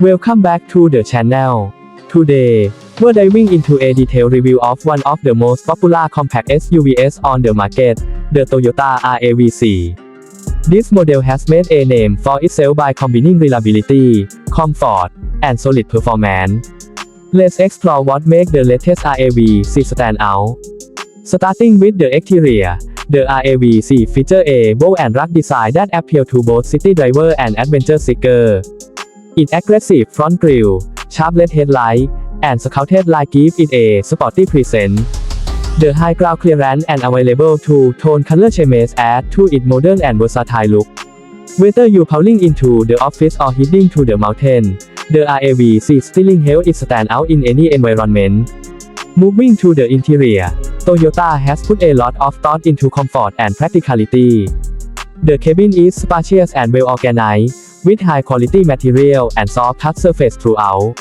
Welcome back to the channel. Today, we're diving into a detailed review of one of the most popular compact SUVs on the market, the Toyota RAV4. This model has made a name for itself by combining reliability, comfort, and solid performance. Let's explore what makes the latest RAV4 stand out. Starting with the exterior, the RAV4 feature a bold and rugged design that appeal to both city driver and adventure seeker. Its aggressive front grille, sharp LED headlight, and scouted light give it a sporty presence. The high ground clearance and available two-tone color schemes add to its modern and versatile look. Whether you're pulling into the office or heading to the mountain, the RAV4 styling helps it stand out in any environment. Moving to the interior, Toyota has put a lot of thought into comfort and practicality. The cabin is spacious and well organized, with high quality material and soft touch surface throughout.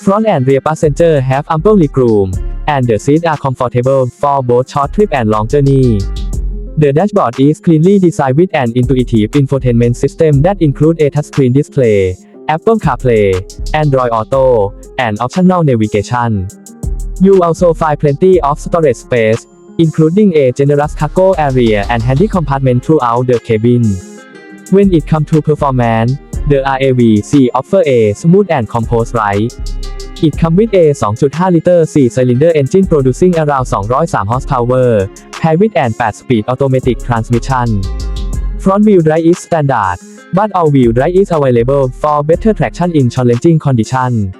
Front and rear passenger have ample legroom, and the seats are comfortable for both short trip and long journey. The dashboard is cleanly designed with an intuitive infotainment system that includes a touchscreen display, Apple CarPlay, Android Auto, and optional navigation. You also find plenty of storage space, including a generous cargo area and handy compartment throughout the cabin. When it comes to performance, the RAV4 offer a smooth and composed ride. It comes with a 2.5-liter 4-cylinder engine producing around 203 horsepower, paired with an 8-speed automatic transmission. Front-wheel drive is standard, but all-wheel drive is available for better traction in challenging conditions.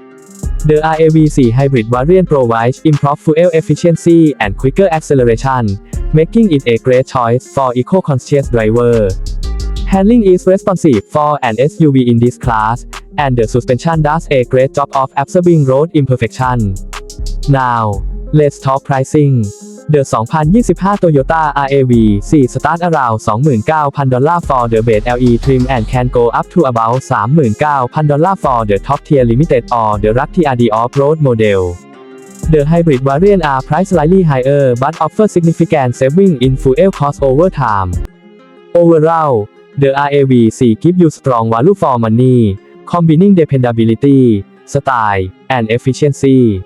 The RAV4 hybrid variant provides improved fuel efficiency and quicker acceleration, making it a great choice for eco-conscious driver. Handling is responsive for an SUV in this class, and the suspension does a great job of absorbing road imperfection. Now, let's talk pricing. The 2025 Toyota RAV4 start around 29,000 dollar for the base LE trim and can go up to about 39,000 dollar for the top tier limited or the Rugged TRD off-road model. The hybrid variant are priced slightly higher but offer significant saving in fuel cost over time. Overall, the RAV4 gives you strong value for money, combining dependability, style, and efficiency.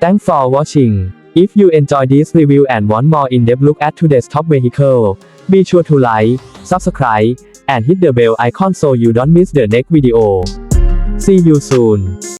Thanks for watching. If you enjoy this review and want more in-depth look at today's top vehicle, be sure to like, subscribe, and hit the bell icon so you don't miss the next video. See you soon.